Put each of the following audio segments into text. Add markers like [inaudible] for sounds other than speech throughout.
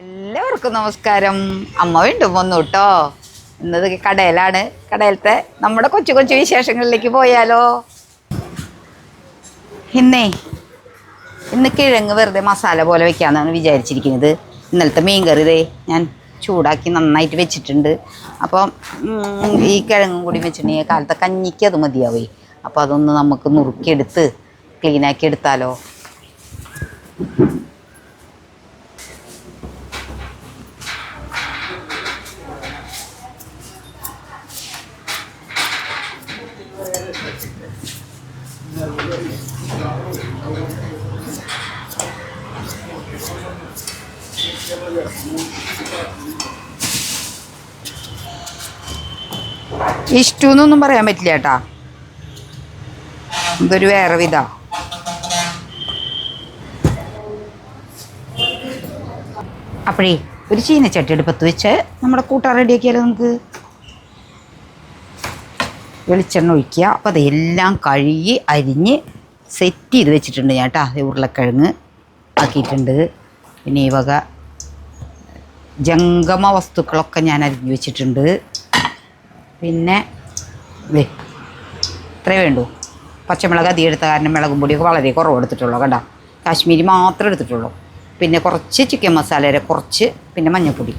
എല്ലാവർക്കും നമസ്കാരം. അമ്മ വീണ്ടും വന്നു കേട്ടോ. ഇന്നത് കടയിലാണ്. കടയിലത്തെ നമ്മുടെ കൊച്ചു കൊച്ചു വിശേഷങ്ങളിലേക്ക് പോയാലോ? ഇന്നേ ഇന്ന് കിഴങ്ങ് വെറുതെ മസാല പോലെ വെക്കാമെന്നാണ് വിചാരിച്ചിരിക്കുന്നത്. ഇന്നലത്തെ മീൻ കറി ദേ ഞാൻ ചൂടാക്കി നന്നായിട്ട് വെച്ചിട്ടുണ്ട്. അപ്പം ഈ കിഴങ്ങും കൂടി വെച്ചിട്ടുണ്ടെങ്കിൽ കാലത്തെ കഞ്ഞിക്ക് അത് മതിയാവേ. അപ്പോൾ അതൊന്ന് നമുക്ക് നുറുക്കിയെടുത്ത് ക്ലീനാക്കി എടുത്താലോ? ഇഷ്ടു എന്നൊന്നും പറയാൻ പറ്റില്ല ചേട്ടാ ഇതൊരു വേറെ വിധ. അപ്പോഴേ ഒരു ചീനച്ചട്ടി എടുപ്പത്ത് വെച്ച് നമ്മുടെ കൂട്ടാൻ റെഡിയാക്കിയാലോ നമുക്ക്? വെളിച്ചെണ്ണ ഒഴിക്കുക. അപ്പോൾ അതെല്ലാം കഴുകി അരിഞ്ഞ് സെറ്റ് ചെയ്ത് വെച്ചിട്ടുണ്ട് ഞാൻ കേട്ടോ. ഉരുളക്കിഴങ്ങ് ആക്കിയിട്ടുണ്ട്. പിന്നെ ഈ വക ജംഗമ വസ്തുക്കളൊക്കെ ഞാൻ അരിഞ്ഞു വെച്ചിട്ടുണ്ട്. പിന്നെ വേ ഇത്രേ വേണ്ടൂ പച്ചമുളക് അധികം എടുത്ത കാരണം മുളകും പൊടിയൊക്കെ വളരെ കുറവ് എടുത്തിട്ടുള്ളൂ കേട്ടോ കാശ്മീരി മാത്രം എടുത്തിട്ടുള്ളൂ. പിന്നെ കുറച്ച് ചിക്കൻ മസാലയുടെ കുറച്ച് പിന്നെ മഞ്ഞൾപ്പൊടി.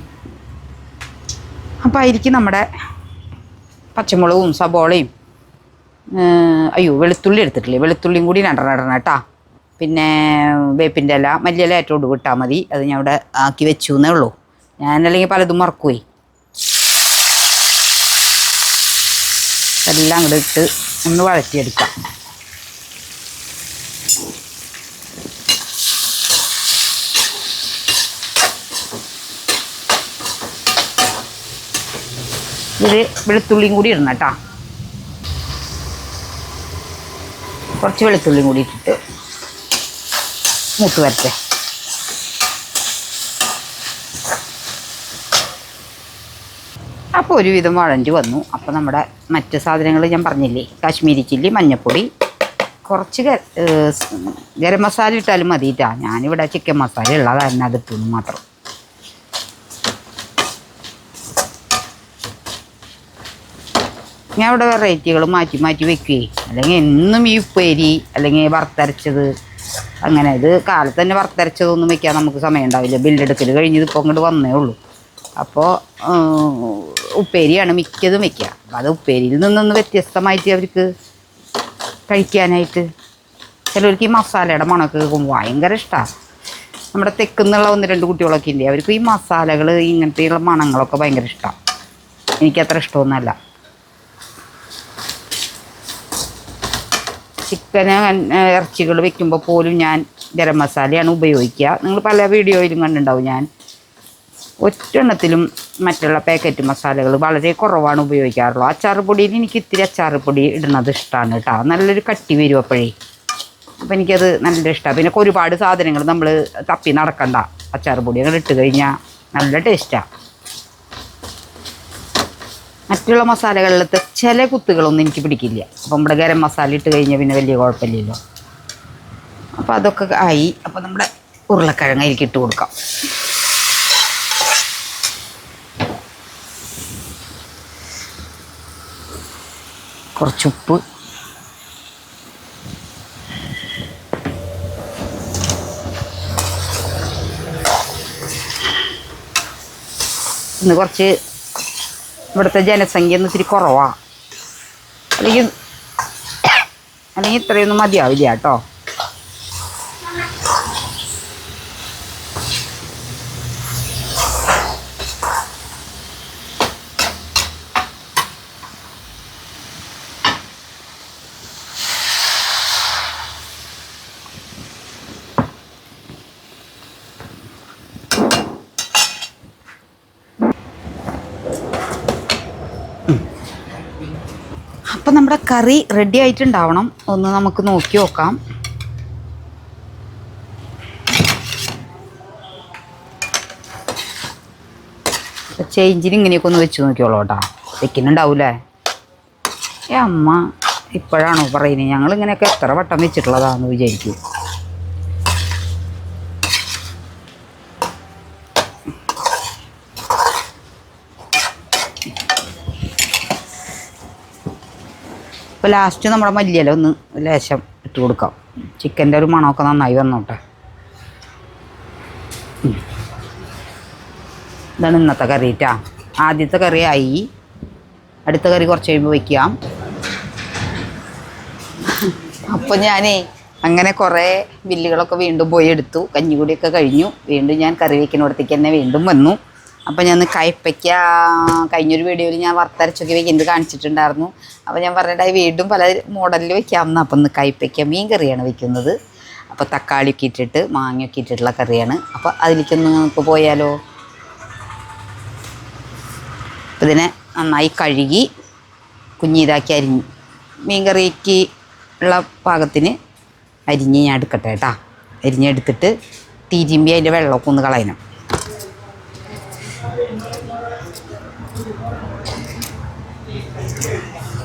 അപ്പോൾ ആയിരിക്കും നമ്മുടെ പച്ചമുളകും സബോളയും അയ്യോ വെളുത്തുള്ളി എടുത്തിട്ടില്ലേ? വെളുത്തുള്ളിയും കൂടി രണ്ടെണ്ണം ഇടണം കേട്ടോ. പിന്നെ വേപ്പിന്റെ ഇല മല്ലിയില ഏറ്റവും വിട്ടാൽ മതി. അത് ഞാൻ ഇവിടെ ആക്കി വെച്ചു എന്നേ ഉള്ളൂ. ഞാനല്ലെങ്കിൽ പലതും മറക്കുപോയി എല്ലാം കൂടെ ഇട്ട് ഒന്ന് വഴറ്റിയെടുക്കാം. ഇത് വെളുത്തുള്ളിയും കൂടി ഇടണം കേട്ടോ. കുറച്ച് വെളുത്തുള്ളിയും കൂടി ഇട്ടിട്ട് മൂത്ത് വരട്ടെ. അപ്പോൾ ഒരുവിധം വഴഞ്ഞു വന്നു. അപ്പോൾ നമ്മുടെ മറ്റ് സാധനങ്ങൾ ഞാൻ പറഞ്ഞില്ലേ? കാശ്മീരി ചില്ലി മഞ്ഞൾപ്പൊടി കുറച്ച് ഗരം മസാല ഇട്ടാലും മതിയിട്ടാ ഞാനിവിടെ ചിക്കൻ മസാല ഉള്ളതായിരുന്നു അത് ഇട്ടു മാത്രം. ഞാൻ ഇവിടെ വെറൈറ്റികൾ മാറ്റി മാറ്റി വെക്കുകയെ അല്ലെങ്കിൽ എന്നും ഈ ഉപ്പേരി അല്ലെങ്കിൽ വറുത്തരച്ചത്. അങ്ങനെ ഇത് കാലത്ത് തന്നെ വറുത്തരച്ചതൊന്നും വെക്കാൻ നമുക്ക് സമയം ഉണ്ടാവില്ല. ബില്ലെടുക്കൽ കഴിഞ്ഞത് ഇപ്പോൾ അങ്ങോട്ട് വന്നേ ഉള്ളൂ. അപ്പോൾ ഉപ്പേരിയാണ് മിക്കതും വെക്കുക. അത് ഉപ്പേരിയിൽ നിന്നൊന്ന് വ്യത്യസ്തമായിട്ട് അവർക്ക് കഴിക്കാനായിട്ട്. ചിലവർക്ക് ഈ മസാലയുടെ മണമൊക്കെ കേൾക്കുമ്പോൾ ഭയങ്കര ഇഷ്ടമാണ് നമ്മുടെ തെക്കുന്നുള്ള ഒന്ന് രണ്ട് കുട്ടികളൊക്കെ ഉണ്ട് അവർക്ക് ഈ മസാലകൾ ഇങ്ങനത്തെയുള്ള മണങ്ങളൊക്കെ ഭയങ്കര ഇഷ്ടമാണ് എനിക്കത്ര ഇഷ്ടമൊന്നുമല്ല. ചിക്കന് ഇറച്ചികൾ വെക്കുമ്പോൾ പോലും ഞാൻ ഗരം മസാലയാണ് ഉപയോഗിക്കുക. നിങ്ങൾ പല വീഡിയോയിലും കണ്ടിട്ടുണ്ടാവും ഞാൻ. ഒറ്റെണ്ണത്തിലും മറ്റുള്ള പാക്കറ്റ് മസാലകൾ വളരെ കുറവാണ് ഉപയോഗിക്കാറുള്ളൂ. അച്ചാർ പൊടിയിൽ എനിക്ക് ഇത്തിരി അച്ചാർ പൊടി ഇടുന്നത് ഇഷ്ടമാണ് കേട്ടോ. നല്ലൊരു കട്ടി വരും അപ്പോഴേ. അപ്പം എനിക്കത് നല്ല ഇഷ്ടമാണ് പിന്നെ ഒരുപാട് സാധനങ്ങൾ നമ്മൾ തപ്പി നടക്കണ്ട. അച്ചാർ പൊടി അങ്ങനെ ഇട്ട് കഴിഞ്ഞാൽ നല്ല ടേസ്റ്റാണ് മറ്റുള്ള മസാലകളിലത്തെ ചില കുത്തുകളൊന്നും എനിക്ക് പിടിക്കില്ല. അപ്പം നമ്മുടെ ഗരം മസാല ഇട്ട് കഴിഞ്ഞാൽ പിന്നെ വലിയ കുഴപ്പമില്ലല്ലോ. അപ്പോൾ അതൊക്കെ ആയി. അപ്പോൾ നമ്മുടെ ഉരുളക്കിഴങ്ങ് അതിലേക്ക് ഇട്ട് കൊടുക്കാം. കുറച്ച് ഉപ്പ്. ഇന്ന് കുറച്ച് ഇവിടുത്തെ ജനസംഖ്യ ഒന്ന് ഇത്തിരി കുറവാണ് അല്ലെങ്കിൽ അല്ലെങ്കിൽ ഇത്രയൊന്നും മതിയാവില്ല കേട്ടോ അപ്പം നമ്മുടെ കറി റെഡി ആയിട്ടുണ്ടാവണം. ഒന്ന് നമുക്ക് നോക്കി നോക്കാം. ചേഞ്ചിന് ഇങ്ങനെയൊക്കെ ഒന്ന് വെച്ച് നോക്കിയോളൂ കേട്ടോ. വെക്കുന്നുണ്ടാവൂലേ ഏ അമ്മ ഇപ്പോഴാണോ പറയുന്നത് ഞങ്ങൾ ഇങ്ങനെയൊക്കെ എത്ര വട്ടം വെച്ചിട്ടുള്ളതാണെന്ന് വിചാരിക്കും. ഇപ്പോൾ ലാസ്റ്റ് നമ്മുടെ മല്ലിയില ഒന്ന് ലേശം ഇട്ട് കൊടുക്കാം. ചിക്കന്റെ ഒരു മണമൊക്കെ നന്നായി വന്നോട്ടെ. ഇതാണ് ഇന്നത്തെ കറി കേട്ടാ ആദ്യത്തെ കറി ആയി അടുത്ത കറി കുറച്ച് കഴിയുമ്പോൾ വയ്ക്കാം അപ്പോൾ ഞാനേ അങ്ങനെ കുറേ ബില്ലുകളൊക്കെ വീണ്ടും പോയി എടുത്തു. കഞ്ഞിക്കുടിയൊക്കെ കഴിഞ്ഞു. വീണ്ടും ഞാൻ കറി വയ്ക്കുന്നിടത്തേക്ക് തന്നെ വീണ്ടും വന്നു. അപ്പോൾ ഞാൻ കയ്പ്പയ്ക്ക കഴിഞ്ഞൊരു വീഡിയോയിൽ ഞാൻ വറുത്തരച്ചൊക്കെ വെക്കുന്നത് കാണിച്ചിട്ടുണ്ടായിരുന്നു. അപ്പോൾ ഞാൻ പറഞ്ഞിട്ടായി വീണ്ടും പല മോഡലിൽ വെക്കാമെന്ന്. അപ്പം ഇന്ന് കയ്പ്പയ്ക്ക മീൻ കറിയാണ് വെക്കുന്നത്. അപ്പോൾ തക്കാളിയൊക്കെ ഇട്ടിട്ട് മാങ്ങയൊക്കെ ഇട്ടിട്ടുള്ള കറിയാണ്. അപ്പോൾ അതിലേക്കൊന്ന് നമുക്ക് പോയാലോ? ഇതിനെ നന്നായി കഴുകി കുഞ്ഞിതാക്കി അരിഞ്ഞ് മീൻ കറിക്ക് ഉള്ള പാകത്തിന് അരിഞ്ഞ് ഞാൻ എടുക്കട്ടെ കേട്ടാ. അരിഞ്ഞെടുത്തിട്ട് തിരുമ്പി അതിന്റെ വെള്ളമൊക്കെ ഒന്ന് കളയണം.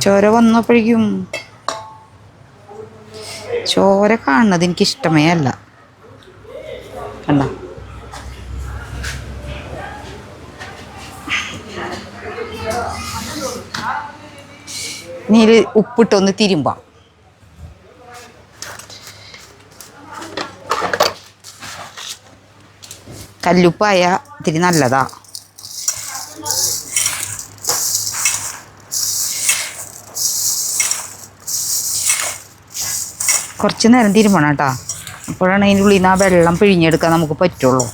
ചോര വന്നപ്പോഴേക്കും ചോര കാണുന്നത് എനിക്ക് ഇഷ്ടമേ അല്ല. കണ്ട? ഉപ്പിട്ടൊന്ന് തിരുമ്പാം. കല്ലുപ്പായ ഇത്തിരി നല്ലതാ. കുറച്ച് നേരം തിരുമണം കേട്ടോ. അപ്പോഴാണ് അതിന്റെ ഉള്ളിൽ നിന്ന് ആ വെള്ളം പിഴിഞ്ഞെടുക്കാൻ നമുക്ക് പറ്റുള്ളൂ.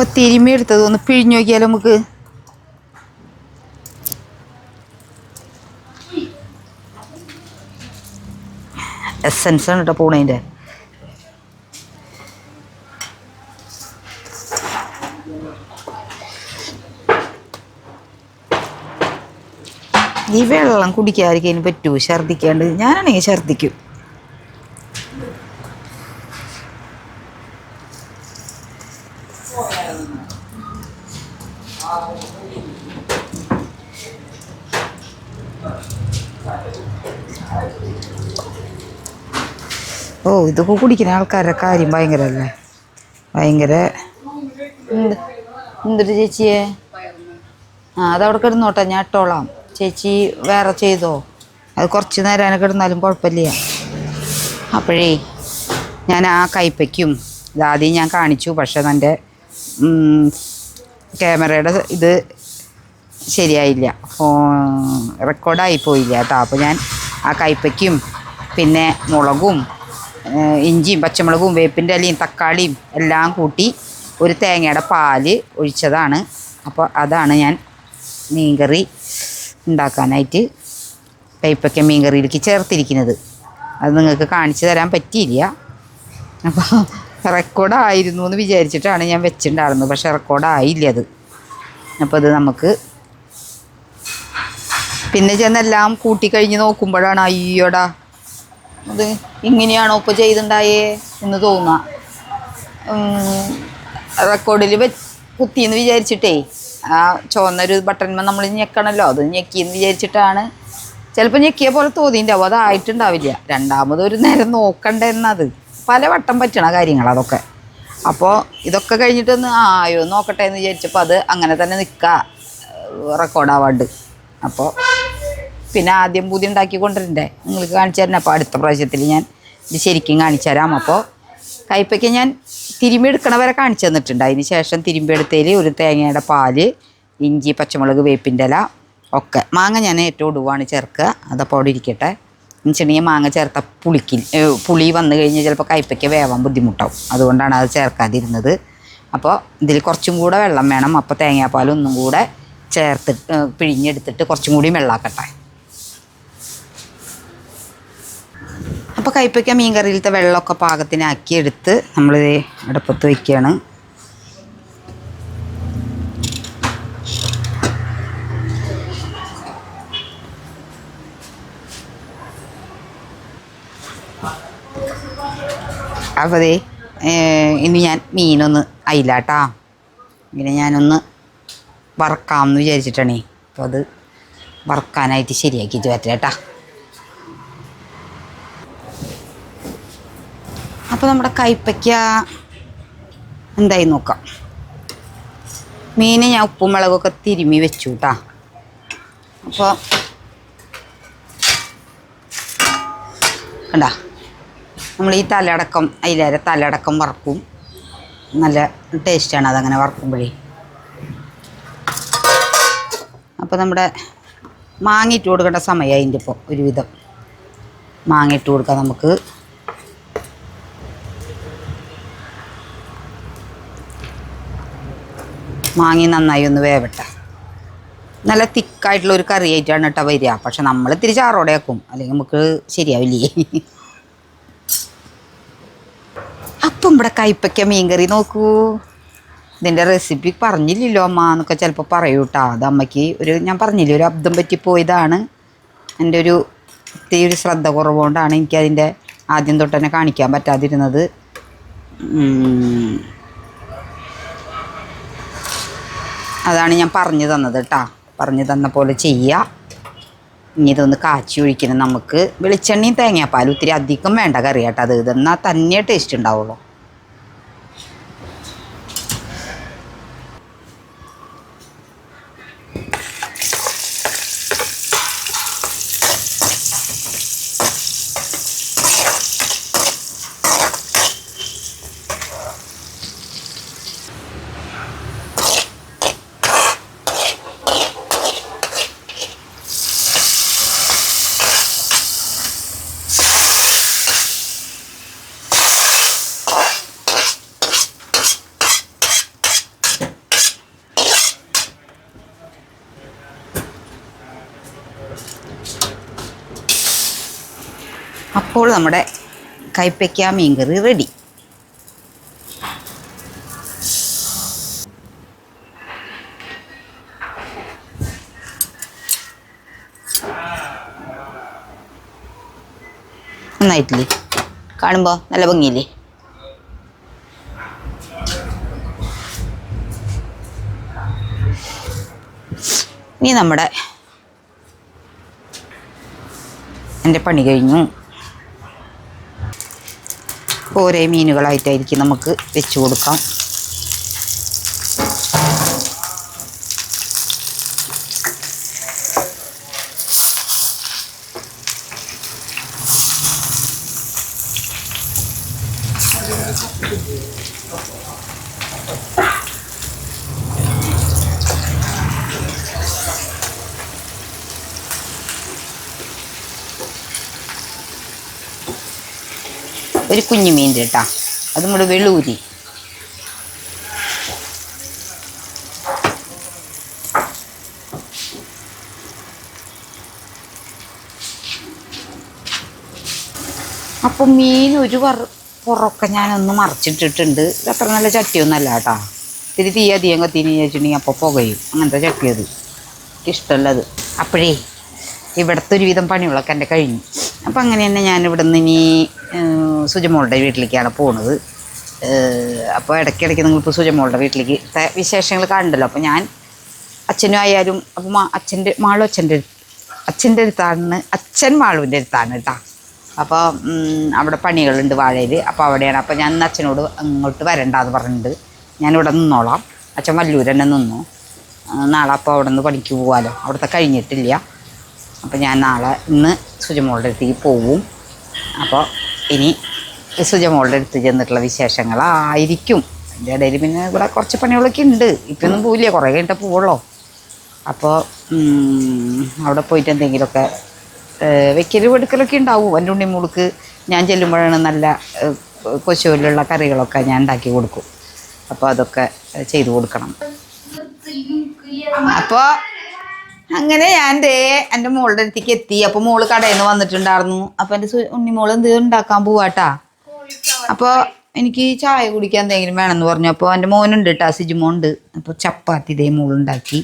അപ്പൊ തിരുമ്മി ഒന്ന് പിഴിഞ്ഞു നോക്കിയാലോ നമുക്ക്? എസെൻസാണ് കേട്ടോ പൂണേന്റെ. ഈ വെള്ളം കുടിക്കാതിരിക്കാൻ പറ്റൂ ഛർദ്ദിക്കാണ്ട്. ഞാനാണെങ്കിൽ ഛർദ്ദിക്കും. ഇതൊക്കെ കുടിക്കുന്ന ആൾക്കാരുടെ കാര്യം ഭയങ്കര അല്ലേ ഭയങ്കര എന്ത്? എന്തൊരു ചേച്ചിയെ? ആ അതവിടെ കിടന്നോട്ടെ ഞാൻ ഇട്ടോളാം. ചേച്ചി വേറെ ചെയ്തോ? അത് കുറച്ച് നേരം കിടന്നാലും കുഴപ്പമില്ല. അപ്പോഴേ ഞാൻ ആ കൈപ്പയ്ക്കും ഇതാദ്യം ഞാൻ കാണിച്ചു. പക്ഷെ എന്റെ ക്യാമറയുടെ ഇത് ശരിയായില്ല. ഫോ- റെക്കോർഡായി പോയില്ല കേട്ടോ. അപ്പോൾ ഞാൻ ആ കൈപ്പയ്ക്കും പിന്നെ മുളകും ഇഞ്ചിയും പച്ചമുളകും വേപ്പിന്റെ ഇലയും തക്കാളിയും എല്ലാം കൂട്ടി ഒരു തേങ്ങയുടെ പാൽ ഒഴിച്ചതാണ്. അപ്പോൾ അതാണ് ഞാൻ മീൻകറി ഉണ്ടാക്കാനായിട്ട് കയ്പ്പയ്ക്ക മീൻകറിയിലേക്ക് ചേർത്തിരിക്കുന്നത്. അത് നിങ്ങൾക്ക് കാണിച്ചു തരാൻ പറ്റിയില്ല. അപ്പോൾ റെക്കോർഡായിരുന്നു എന്ന് വിചാരിച്ചിട്ടാണ് ഞാൻ വെച്ചിട്ടുണ്ടായിരുന്നത്. പക്ഷേ റെക്കോർഡായില്ല അത്. അപ്പോൾ അത് നമുക്ക് പിന്നെ ചെന്നെല്ലാം കൂട്ടിക്കഴിഞ്ഞ് നോക്കുമ്പോഴാണ് അയ്യോടാ അത് ഇങ്ങനെയാണോ ഇപ്പോൾ ചെയ്തുണ്ടായേ എന്ന് തോന്നാം. റെക്കോർഡിൽ വെ കുത്തിയെന്ന് വിചാരിച്ചിട്ടേ ആ ചുവന്നൊരു ബട്ടൺമ നമ്മൾ ഞെക്കണമല്ലോ അത് ഞെക്കിയെന്ന് വിചാരിച്ചിട്ടാണ്. ചിലപ്പോൾ ഞെക്കിയ പോലെ തോന്നിയിട്ടുണ്ടാവും അതായിട്ടുണ്ടാവില്ല രണ്ടാമത് ഒരു നേരം നോക്കണ്ടെന്നത്. പല വട്ടം പറ്റണ കാര്യങ്ങൾ അതൊക്കെ. അപ്പോൾ ഇതൊക്കെ കഴിഞ്ഞിട്ടൊന്ന് ആയോ നോക്കട്ടെ എന്ന് വിചാരിച്ചപ്പോൾ അത് അങ്ങനെ തന്നെ നിൽക്കുക റെക്കോർഡാവാണ്ട് അപ്പോൾ പിന്നെ ആദ്യം പുതിയ ഉണ്ടാക്കി കൊണ്ടുവരണ്ടേ? നിങ്ങൾക്ക് കാണിച്ചു തരണം. അപ്പോൾ അടുത്ത പ്രാവശ്യത്തിൽ ഞാൻ ഇത് ശരിക്കും കാണിച്ചു തരാം. അപ്പോൾ കയ്പ്പയ്ക്ക് ഞാൻ തിരുമ്പി എടുക്കണ വരെ കാണിച്ചു തന്നിട്ടുണ്ട്. അതിന് ശേഷം തിരുമ്പി എടുത്തതിൽ ഒരു തേങ്ങയുടെ പാൽ ഇഞ്ചി പച്ചമുളക് വേപ്പിന്റെ ഇല ഒക്കെ. മാങ്ങ ഞാൻ ഏറ്റവും ഒടുവാണ് ചേർക്കുക. അതപ്പോൾ അവിടെ ഇരിക്കട്ടെ. എന്നുവെച്ചിട്ടുണ്ടെങ്കിൽ മാങ്ങ ചേർത്ത പുളിക്ക് പുളി വന്നു കഴിഞ്ഞാൽ ചിലപ്പോൾ കയ്പ്പയ്ക്ക് വേവാൻ ബുദ്ധിമുട്ടാവും. അതുകൊണ്ടാണ് അത് ചേർക്കാതിരുന്നത്. അപ്പോൾ ഇതിൽ കുറച്ചും കൂടെ വെള്ളം വേണം. അപ്പോൾ തേങ്ങാപ്പാൽ ഒന്നും കൂടെ ചേർത്ത് പിഴിഞ്ഞെടുത്തിട്ട് കുറച്ചും കൂടി വെള്ളമാക്കട്ടെ അപ്പോൾ കയ്പ്പയ്ക്ക മീൻ കറിയിലത്തെ വെള്ളമൊക്കെ പാകത്തിനാക്കി എടുത്ത് നമ്മൾ അടുപ്പത്ത് വയ്ക്കുകയാണ് അപ്പോൾ ദേ ഇന്ന് ഇനി ഞാൻ മീനൊന്ന് അയിലാട്ടാ. ഇങ്ങനെ ഞാനൊന്ന് വറക്കാമെന്ന് വിചാരിച്ചിട്ടാണേ. അപ്പോൾ അത് വറക്കാനായിട്ട് ശരിയാക്കിയിട്ട് പറ്റേട്ടാ അപ്പോൾ നമ്മുടെ കൈപ്പയ്ക്ക എന്തായി നോക്കാം. മീനെ ഞാൻ ഉപ്പും മുളകൊക്കെ തിരുമ്മി വെച്ചു കേട്ടാ അപ്പോൾ കണ്ടാ നമ്മൾ ഈ തലയടക്കം അതിലേറെ തലയടക്കം വറക്കും. നല്ല ടേസ്റ്റാണ് അതങ്ങനെ വറക്കുമ്പോഴേ. അപ്പോൾ നമ്മുടെ മാങ്ങ ഇട്ട് കൊടുക്കേണ്ട സമയമായി അതിന്റെ ഇപ്പോൾ ഒരുവിധം. മാങ്ങ ഇട്ട് കൊടുക്കാം നമുക്ക്. മാങ്ങി നന്നായി ഒന്ന് വേവട്ടെ. നല്ല തിക്കായിട്ടുള്ള ഒരു കറി ആയിട്ടാണ് കേട്ടോ വരിക. പക്ഷെ നമ്മൾ ഇത്തിരി ചാറോടെ ആക്കും. അല്ലെങ്കിൽ നമുക്ക് ശരിയാവില്ലേ? അപ്പം ഇവിടെ കയ്പ്പയ്ക്ക മീൻകറി നോക്കൂ. ഇതിന്റെ റെസിപ്പി പറഞ്ഞില്ലല്ലോ അമ്മ എന്നൊക്കെ ചിലപ്പോൾ പറയൂ കേട്ടോ. അത് അമ്മയ്ക്ക് ഒരു ഞാൻ പറഞ്ഞില്ലേ ഒരു അബദ്ധം പറ്റിപ്പോയതാണ്. എന്റെ ഒരു ഇത്തിരി ഒരു ശ്രദ്ധ കുറവുകൊണ്ടാണ് എനിക്കതിന്റെ ആദ്യം തൊട്ട് തന്നെ കാണിക്കാൻ പറ്റാതിരുന്നത്. അതാണ് ഞാൻ പറഞ്ഞു തന്നത് കേട്ടാ പറഞ്ഞു തന്ന പോലെ ചെയ്യുക ഇനി ഇതൊന്ന് കാച്ചി ഒഴിക്കണം നമുക്ക്. വെളിച്ചെണ്ണയും തേങ്ങാപ്പാലും ഒത്തിരി അധികം വേണ്ട കറി കേട്ടോ അത് ഇതെന്നാൽ തന്നെ ടേസ്റ്റ് ഉണ്ടാവുള്ളൂ അപ്പോൾ നമ്മുടെ കൈപ്പയ്ക്ക മീൻകറി റെഡി നന്നായിട്ടില്ലേ? കാണുമ്പോൾ നല്ല ഭംഗിയില്ലേ? ഇനി നമ്മുടെ എന്റെ പണി കഴിഞ്ഞു. ഓരോ മീനുകളായിട്ടായിരിക്കും നമുക്ക് വെച്ച് കൊടുക്കാം. ഒരു കുഞ്ഞു മീൻ കേട്ടാ. അത് കൂടെ വെളൂരി. അപ്പം മീൻ ഒരു വറു പുറമൊക്കെ ഞാനൊന്ന് മറച്ചിട്ടിട്ടുണ്ട്. അത്ര നല്ല ചട്ടിയൊന്നല്ല കേട്ടാ. ഇത്തിരി തീ അധികം കത്തിന് ചോദിച്ചിട്ടുണ്ടെങ്കിൽ അപ്പോൾ പുകയും. അങ്ങനത്തെ ചട്ടിയത് ഇഷ്ടമല്ലത് അപ്പോഴേ ഇവിടുത്തെ ഒരുവിധം പണികളൊക്കെ എന്റെ കഴിഞ്ഞു. അപ്പം അങ്ങനെ തന്നെ ഞാൻ ഇവിടെ നിന്ന് ഇനി സുജമോളുടെ വീട്ടിലേക്കാണ് പോണത്. അപ്പോൾ ഇടയ്ക്കിടയ്ക്ക് നിങ്ങളിപ്പോൾ സുജമോളുടെ വീട്ടിലേക്ക് വിശേഷങ്ങൾ കണ്ടല്ലോ അപ്പോൾ ഞാൻ അച്ഛനും ആയാലും അപ്പോൾ മാ അച്ഛന്റെ മാളും അച്ഛന്റെ അച്ഛന്റെ അടുത്താണ് അച്ഛൻ മാളുവിന്റെ അടുത്താണ് കേട്ടോ. അപ്പോൾ അവിടെ പണികളുണ്ട് വാഴയിൽ. അപ്പോൾ അവിടെയാണ്. അപ്പോൾ ഞാൻ അച്ഛനോട് അങ്ങോട്ട് വരണ്ടാന്ന് പറഞ്ഞിട്ടുണ്ട്. ഞാൻ ഞാനിവിടെ നിന്നോളാം. അച്ഛൻ വല്ലൂർ തന്നെ നിന്നു. നാളെ അപ്പോൾ അവിടെ നിന്ന് പണിക്ക് പോകാമല്ലോ അവിടുത്തെ കഴിഞ്ഞിട്ടില്ല. അപ്പോൾ ഞാൻ നാളെ ഇന്ന് സുജമോളുടെ അടുത്തേക്ക് പോവും. അപ്പോൾ ഇനി സുജമോളുടെ അടുത്ത് ചെന്നിട്ടുള്ള വിശേഷങ്ങളായിരിക്കും. എന്റെ ഇടയിൽ പിന്നെ ഇവിടെ കുറച്ച് പണികളൊക്കെ ഉണ്ട്. ഇപ്പൊന്നും പോവില്ല കുറേ കഴിഞ്ഞിട്ട് പോവുള്ളൂ. അപ്പോൾ അവിടെ പോയിട്ട് എന്തെങ്കിലുമൊക്കെ വെക്കലും എടുക്കലൊക്കെ ഉണ്ടാവും. എന്റെ ഉണ്ണി മുളുക്ക് ഞാൻ ചെല്ലുമ്പോഴാണ് നല്ല കൊശുവിലുള്ള കറികളൊക്കെ ഞാൻ ഉണ്ടാക്കി കൊടുക്കും. അപ്പോൾ അതൊക്കെ ചെയ്തു കൊടുക്കണം. അപ്പോൾ അങ്ങനെ ഞാൻ ദേ എന്റെ മോളുടെ അടുത്തേക്ക് എത്തി. അപ്പോൾ മോൾ കടയിൽ നിന്ന് വന്നിട്ടുണ്ടായിരുന്നു. അപ്പോൾ എന്റെ ഉണ്ണിമോൾ എന്ത് ഉണ്ടാക്കാൻ പോവാട്ടാ? അപ്പോൾ എനിക്ക് ചായ കുടിക്കാൻ എന്തെങ്കിലും വേണമെന്ന് പറഞ്ഞു. അപ്പോൾ എന്റെ മോനുണ്ട് കേട്ടോ സിജുമോണ്ട്. അപ്പോൾ ചപ്പാത്തി ഇതേ മോളുണ്ടാക്കി.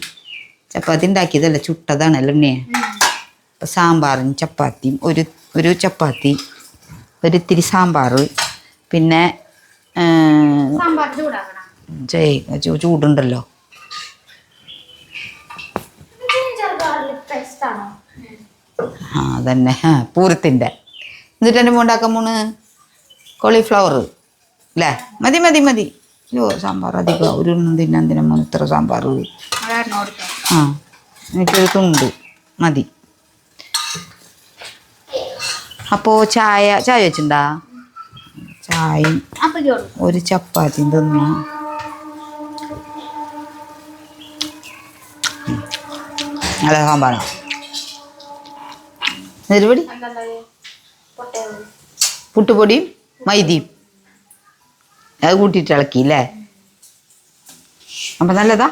ചപ്പാത്തി ഉണ്ടാക്കിയതല്ല ചുട്ടതാണല്ലോ ഉണ്ണിയെ അപ്പോൾ സാമ്പാറും ചപ്പാത്തിയും ഒരു ഒരു ചപ്പാത്തി ഒരു ഇത്തിരി സാമ്പാർ. പിന്നെ ചൂടുണ്ടല്ലോ. ആ അതന്നെ. പൂരത്തിന്റെ എന്നിട്ട് എന്റെ മൂണ്ടാക്കാൻ പോണ്? കോളിഫ്ലവർ അല്ലേ മതി മതി മതി. അയ്യോ സാമ്പാർ അധികം. ഒരു തിന്നാൻ തിന്നാൻ മൂന്ന് ഇത്ര സാമ്പാർ? ആ എനിക്കൊരു തുണ്ട്. മതി. അപ്പോൾ ചായ ചായ വെച്ചിണ്ടാ? ചായയും കൊടുക്കും. ഒരു ചപ്പാത്തിയും തിന്നു. അതെ സാമ്പാറാ. നിരുപടി പുട്ടുപൊടിയും മൈദയും. അത് കൂട്ടിയിട്ട് ഇളക്കി അല്ലേ? അപ്പം നല്ലതാ?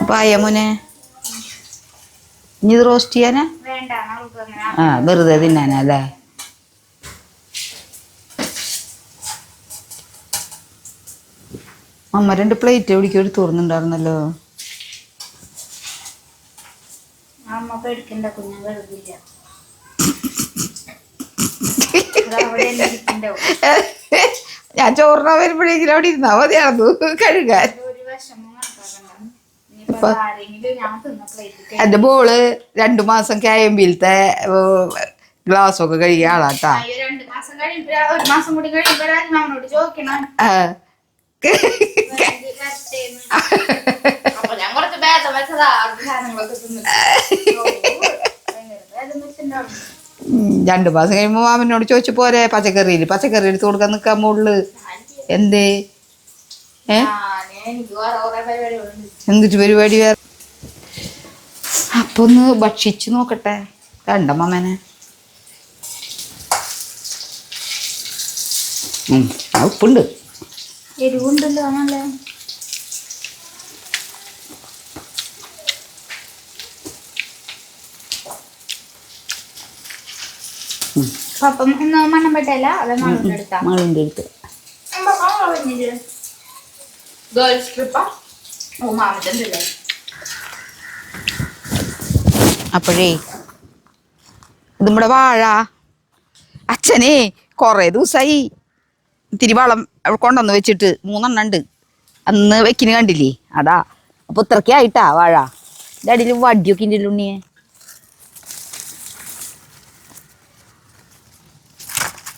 അപ്പം ആയ മോനെ? ഇനി ഇത് റോസ്റ്റ് ചെയ്യാനാ? ആ വെറുതെ തിന്നാനാ അല്ലേ? അമ്മ രണ്ട് പ്ലേറ്റ് എവിടേക്കും എടുത്ത് തുറന്നുണ്ടായിരുന്നല്ലോ അമ്മ പേടിക്കണ്ട കുഞ്ഞുങ്ങൾ [laughs] അവിടെ ഞാൻ ചോറിന വരുമ്പോഴേക്കും അവിടെ ഇരുന്നാ മതിയായിരുന്നു കഴുകാൻ. എന്റെ ബോൾ രണ്ടു മാസം കയമ്പിലത്തെ ഗ്ലാസ്സൊക്കെ കഴുകിയ ആളാട്ടാ. അയ്യോ [laughs] രണ്ടു മാസം കഴിയുമ്പോ മാമനോട് ചോദിച്ചു പോരെ പച്ചക്കറിയിൽ പച്ചക്കറി എടുത്ത് കൊടുക്കാൻ നിക്കാൻ മുള്ള് എന്തേ? ഏ? എന്തിട്ട് പരിപാടി വേറെ? അപ്പൊ ഒന്ന് ഭക്ഷിച്ചു നോക്കട്ടെ. കണ്ട മാമനെ? ഉപ്പുണ്ട്. എരിവുണ്ടല്ലോ നല്ല അപ്പം ഒന്ന് മണ്ണം പെട്ടല്ല അത് അടുത്ത് ഗേൾസ് ട്രിപ്പാ? ഓ അപ്പോഴേ ഇത് നമ്മുടെ വാഴ. അച്ഛനെ കുറേ ദിവസായി. ഇത്തിരി വളം കൊണ്ടുവന്ന് വെച്ചിട്ട് മൂന്നെണ്ണം ഉണ്ട്. അന്ന് വെക്കിന് കണ്ടില്ലേ? അതാ. അപ്പൊ ഇത്രയ്ക്ക് ആയിട്ടാ വാഴ. ഇതടിയിൽ അടിയിൽ വടിയൊക്കെ ഉണ്ടല്ലോ ഉണ്ണിയെ.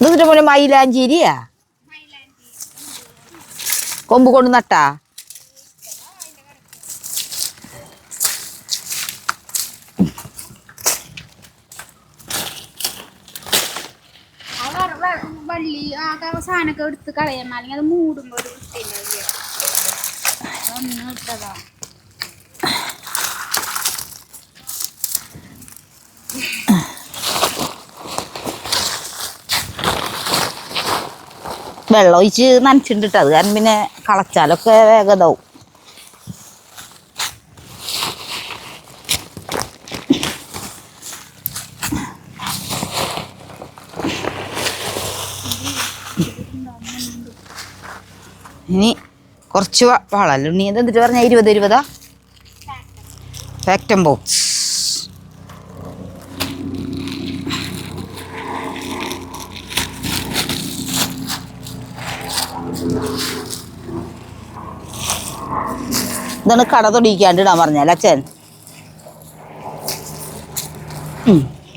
എന്നിട്ട് പോലെ മൈലാഞ്ചേരിയാ കൊമ്പ് കൊണ്ട് നട്ടാ? സാധനമൊക്കെ എടുത്ത് കളയാൻ അല്ലെങ്കിൽ അത് മൂടുമ്പോൾ ഒരു വൃത്തിയില്ല ഒന്നും ഇട്ടതാ. വെള്ളം ഒഴിച്ച് നനച്ചിട്ടിട്ട് അത് കാരണം പിന്നെ കളച്ചാലൊക്കെ വേഗതാവും. ഇനി കുറച്ച് വളല്ലോ നീ എന്തിട്ട് പറഞ്ഞ? ഇരുപത് ഇരുപതാ? ഫാക്ടം ബോക്സ് ഇതാണ് കട തൊടിയിക്കാണ്ട് ഇടാൻ പറഞ്ഞാൽ അച്ഛൻ.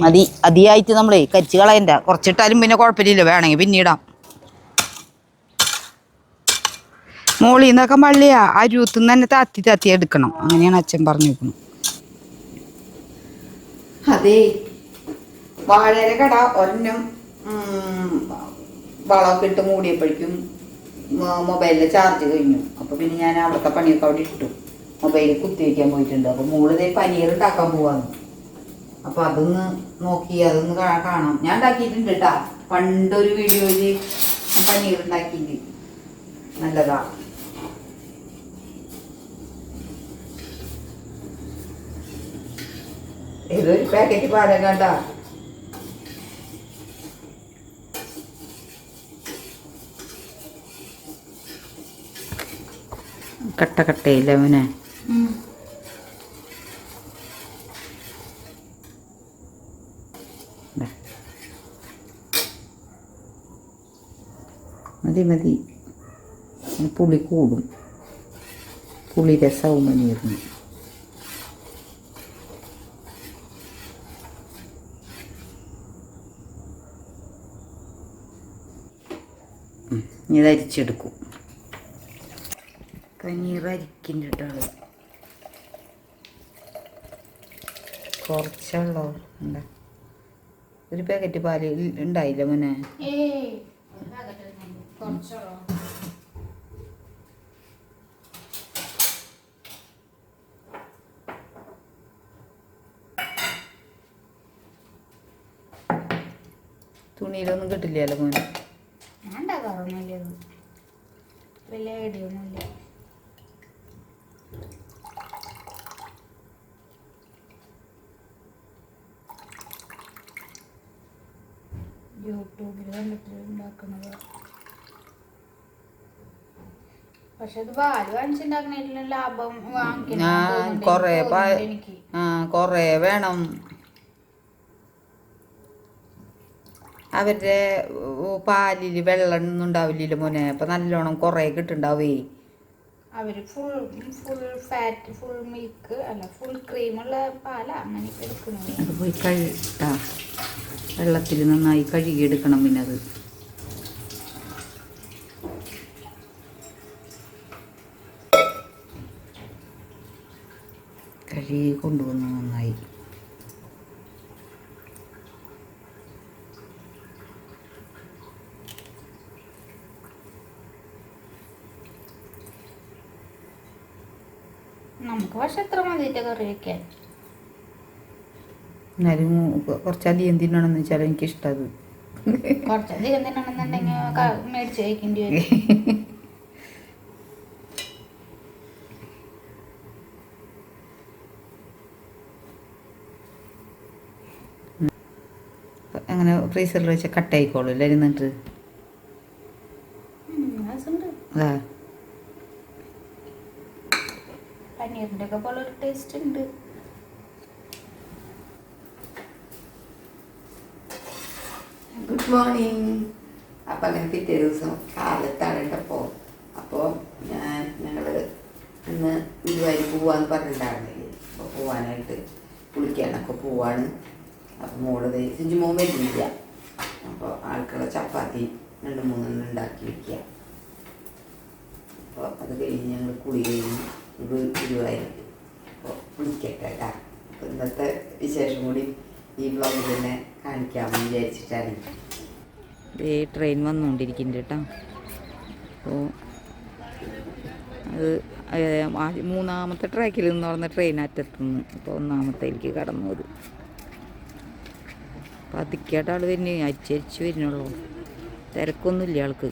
മതി. അതിയായിട്ട് നമ്മളേ കരിച്ച് കളയണ്ട. കുറച്ചിട്ടാലും പിന്നെ കുഴപ്പമില്ല വേണമെങ്കിൽ പിന്നെ ഇടാം. മോളിൽ നിന്നൊക്കെ മള്ളിയാ. അരുത്തുനിന്ന് തന്നെ താത്തി താത്തി എടുക്കണം. അങ്ങനെയാണ് അച്ഛൻ പറഞ്ഞു വെക്കണം അതെ. വാഴയില കട ഒരെണ്ണം വളമൊക്കെ ഇട്ട് മൂടിയപ്പോഴേക്കും മൊബൈലിൽ ചാർജ് കഴിഞ്ഞു. അപ്പോൾ പിന്നെ ഞാൻ അവിടുത്തെ പണിയൊക്കെ അവിടെ ഇട്ടു. മൊബൈലിൽ കുത്തിവെക്കാൻ പോയിട്ടുണ്ട്. അപ്പോൾ മോളിതേ പനീർ ഉണ്ടാക്കാൻ പോവാന്ന് അപ്പോൾ അതൊന്ന് നോക്കി അതൊന്ന് കാണാം. ഞാൻ ഉണ്ടാക്കിയിട്ടുണ്ട് കേട്ടാ പണ്ടൊരു വീഡിയോയിൽ പനീർ ഉണ്ടാക്കിയിട്ട് നല്ലതാ. ഏതൊരു പാക്കറ്റ് പാലം കണ്ടാ കട്ട കട്ടയില്ല അവനെ. മതി മതി. പുളി കൂടും. പുളി രസവും മതിയായിരുന്നു ഇതരിച്ചെടുക്കും. ഇനി ഇത് അരിച്ചെടുക്കും പനീർ അരിക്കിന്റെ ഇട്ടാൾ കുറച്ചുള്ളോ? എന്താ? ഒരു പാക്കറ്റ് പാൽ ഉണ്ടായില്ല മോനെ? തുണിയിലൊന്നും കിട്ടില്ലല്ലോ മോനെ? ഞാൻ ഉണ്ടാക്കാറൊന്നുമില്ല യൂട്യൂബിൽ കണ്ടിട്ട് ഉണ്ടാക്കുന്നത്. പക്ഷെ ഇത് പാൽ വാങ്ങിച്ചുണ്ടാക്കണേലും ലാഭം വാങ്ങിക്കണം ഞാൻ തോന്നുന്നുണ്ട്. കുറേ എനിക്ക് വേണം. അവരുടെ പാലിൽ വെള്ളം ഒന്നും ഉണ്ടാവില്ലല്ലോ മോനെ. അപ്പം നല്ലോണം കുറേ കിട്ടുണ്ടാവേ അവർ full full fat full milk അല്ല ഫുൾ ക്രീമുള്ള പാല അങ്ങനെയൊക്കെ എടുക്കുന്നത്. പോയി കഴുകിട്ടാ. വെള്ളത്തിൽ നന്നായി കഴുകിയെടുക്കണം പിന്നെ അത്. കഴുകി കൊണ്ടുവന്ന് നന്നായി. നമുക്ക് പക്ഷെ എത്ര മതിയിട്ട് കറി വെക്കാൻ? എന്നാലും കുറച്ചധികം തിന്നണമെന്ന് വെച്ചാൽ എനിക്കിഷ്ടം അത് കുറച്ചധികം തിന്നണമെന്നുണ്ടെങ്കിൽ ക- മേടിച്ച് കഴിക്കേണ്ടി വരും. അങ്ങനെ ഫ്രീസറിൽ വെച്ച് കട്ടായിക്കോളൂ അല്ലേ ഇരുന്നിട്ട് അതാ പനീറിന്റെ ഒക്കെ പോലെ ഒരു ടേസ്റ്റ് ഉണ്ട്. ഗുഡ് മോർണിംഗ് അപ്പം അങ്ങനെ പിറ്റേ ദിവസം കാലത്താണ് ഉണ്ടപ്പോൾ അപ്പോൾ ഞാൻ ഞങ്ങൾ ഇന്ന് ഇതുവരെ പോവാന്ന് പറഞ്ഞിട്ടുണ്ടായിരുന്നില്ലേ അപ്പോൾ പോവാനായിട്ട് കുളിക്കാനൊക്കെ പോവാണ്. അപ്പോൾ മോൾ സിഞ്ചു മോൻ വരുന്നില്ല. അപ്പോൾ ആൾക്കുള്ള ചപ്പാത്തി രണ്ട് മൂന്നെണ്ണം ഉണ്ടാക്കി വയ്ക്കുക അപ്പോൾ അത് കഴിഞ്ഞ് ഞങ്ങൾ കുളി കഴിഞ്ഞ് ഇത് കുളിക്കട്ടെ കേട്ടോ ഇന്നത്തെ വിശേഷം കൂടി ഈ ബ്ലോഗിൽ തന്നെ കാണിക്കാമെന്ന് വിചാരിച്ചിട്ടാണ്. ഈ ട്രെയിൻ വന്നുകൊണ്ടിരിക്കുന്നുണ്ട് കേട്ടോ അപ്പോൾ അത് മൂന്നാമത്തെ ട്രാക്കിൽ നിന്ന് പറഞ്ഞ ട്രെയിൻ അറ്റത്തുനിന്ന്. ഇപ്പോൾ ഒന്നാമത്തേക്ക് കടന്നു അത് പതുക്കിയായിട്ട് ആൾ വരുന്നു. അരിച്ചരിച്ച് വരുന്നുള്ളൂ. തിരക്കൊന്നുമില്ല ആൾക്ക്.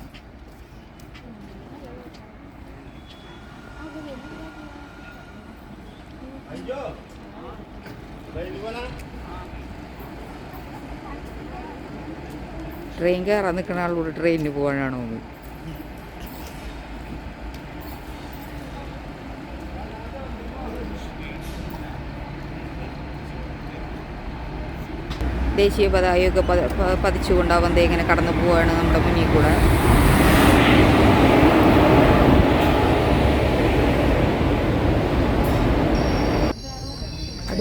ട്രെയിൻ കയറാൻ നിൽക്കുന്ന ആളോട് ട്രെയിനിന് പോകാനാണോ ദേശീയ പതാകയൊക്കെ പത പ- പതിച്ചുകൊണ്ടാവന്തേ ഇങ്ങനെ കടന്നു പോവുകയാണ് നമ്മുടെ മുന്നിൽ കൂടെ.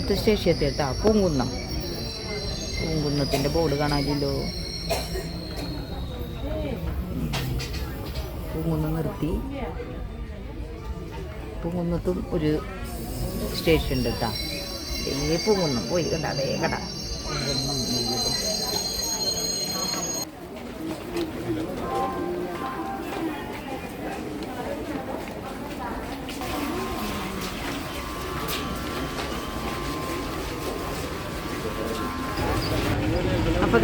അടുത്ത സ്റ്റേഷൻ എത്തി പൂങ്കുന്നം. പൂങ്കുന്നത്തിന്റെ ബോർഡ് കാണാനില്ലോ പൂങ്കുന്നം നിർത്തി. പൂങ്കുന്നത്തും ഒരു സ്റ്റേഷൻ ഉണ്ട് കേട്ടോ ഏ പൂങ്കുന്നം. പോയി കണ്ട അതേ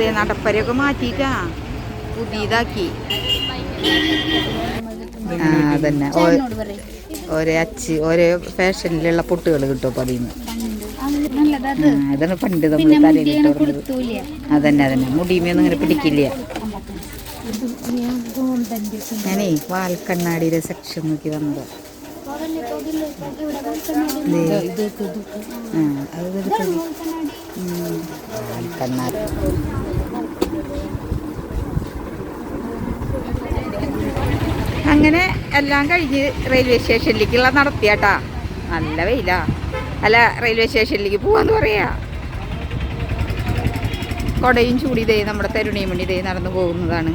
ദേ നടപ്പരയൊക്കെ മാറ്റിട്ടാ പുതിയതാക്കി. ആ അതന്നെ. ഒരേ അച്ചി ഒരേ ഫാഷനിലുള്ള പൊട്ടുകൾ കിട്ടും അപ്പോൾ അതിൽ നിന്ന് അതാണ് പണ്ട് നമ്മൾ അതന്നെ അതന്നെ. മുടിയുമൊന്നും ഇങ്ങനെ പിടിക്കില്ല. ഞാനേ വാൽക്കണ്ണാടിയുടെ സെക്ഷൻ നോക്കി വന്നത്. ആ അത് കണ്ണാടി. വാൽക്കണ്ണാടി. അങ്ങനെ എല്ലാം കഴിഞ്ഞ് റെയിൽവേ സ്റ്റേഷനിലേക്കുള്ള നടത്തിയാട്ടാ. നല്ല വെയിലാ. അല്ല റെയിൽവേ സ്റ്റേഷനിലേക്ക് പോവാന്ന് പറയാ. കൊടയും ചൂടി ദേ നമ്മുടെ തരുണിമണി ദേ നടന്നു പോകുന്നതാണ്.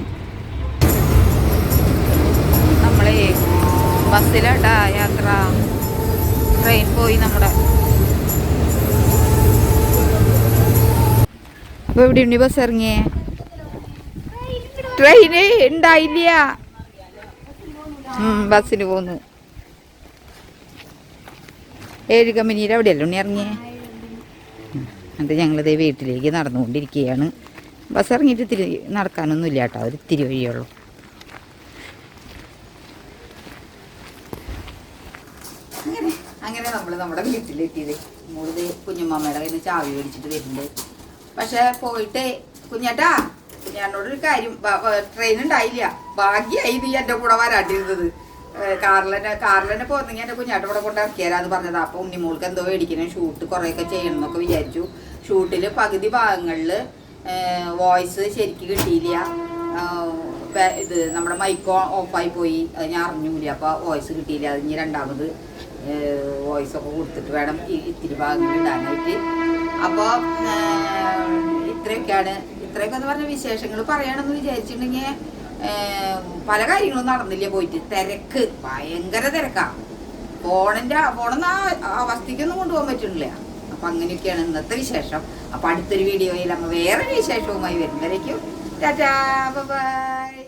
നമ്മളെ ബസ്സിലാട്ടാ യാത്ര. ട്രെയിൻ പോയി നമ്മുടെ. അപ്പൊ എവിടെയുണ്ട് ബസ് ഇറങ്ങിയേ? ട്രെയിന് ഉണ്ടായില്ല ബസ്സിന് പോന്നു. ഏഴ് കമ്പനിയിൽ അവിടെയല്ലേ ഉണ്ണി ഇറങ്ങിയേ? അത് ഞങ്ങളിത് വീട്ടിലേക്ക് നടന്നുകൊണ്ടിരിക്കുകയാണ്. ബസ് ഇറങ്ങിയിട്ട് ഇത്തിരി നടക്കാനൊന്നുമില്ല കേട്ടോ ഒരു ഇത്തിരി വഴിയുള്ളൂ അങ്ങനെ നമ്മൾ നമ്മുടെ വീട്ടിലെത്തിയത്. നമ്മളിത് കുഞ്ഞമ്മമ്മയുടെ കയ്യിൽ നിന്ന് ചാവി മേടിച്ചിട്ട് വരുന്നുണ്ട്. പക്ഷേ പോയിട്ട് കുഞ്ഞേട്ടാ കുഞ്ഞാനോടൊരു കാര്യം ട്രെയിൻ ഉണ്ടായില്ല. ഭാഗ്യമായി നീ എന്റെ കൂടെ വരാണ്ടിരുന്നത്. കാറിലെന്നെ കാറിലെന്നെ എന്റെ പോന്നെങ്കിൽ എന്റെ കുഞ്ഞാട്ട കൂടെ കൊണ്ട് ഇറക്കിയാലും അത് പറഞ്ഞത്. അപ്പോൾ ഉണ്ണിമോൾക്ക് എന്തോ മേടിക്കണം ഷൂട്ട് കുറേയൊക്കെ ചെയ്യണം എന്നൊക്കെ വിചാരിച്ചു ഷൂട്ടിൽ പകുതി ഭാഗങ്ങളിൽ വോയിസ് ശരിക്ക് കിട്ടിയില്ല. ഇത് നമ്മുടെ മൈക്ക് ഓഫായി പോയി. അത് ഞാൻ അറിഞ്ഞൂല അപ്പോൾ വോയിസ് കിട്ടിയില്ല. അത് ഇനി രണ്ടാമത് വോയിസ് ഒക്കെ കൊടുത്തിട്ട് വേണം ഇത്തിരി ഭാഗങ്ങൾ ഇടാനായിട്ട്. അപ്പോൾ ഇത്രയൊക്കെയാണ് ഇത്രയൊക്കെ എന്ന് പറഞ്ഞ വിശേഷങ്ങൾ പറയണമെന്ന് വിചാരിച്ചിട്ടുണ്ടെങ്കിൽ പല കാര്യങ്ങളും നടന്നില്ല പോയിട്ട്. തിരക്ക് ഭയങ്കര തിരക്കാ. ഫോണിന്റെ ഫോണൊന്നും ആ അവസ്ഥയ്ക്കൊന്നും കൊണ്ടുപോകാൻ പറ്റുന്നില്ല. അപ്പൊ അങ്ങനെയൊക്കെയാണ് ഇന്നത്തെ വിശേഷം. അപ്പൊ അടുത്തൊരു വീഡിയോയിൽ അമ്മ വേറൊരു വിശേഷവുമായി വരുന്നവരേക്കും. ടാറ്റാ ബൈ.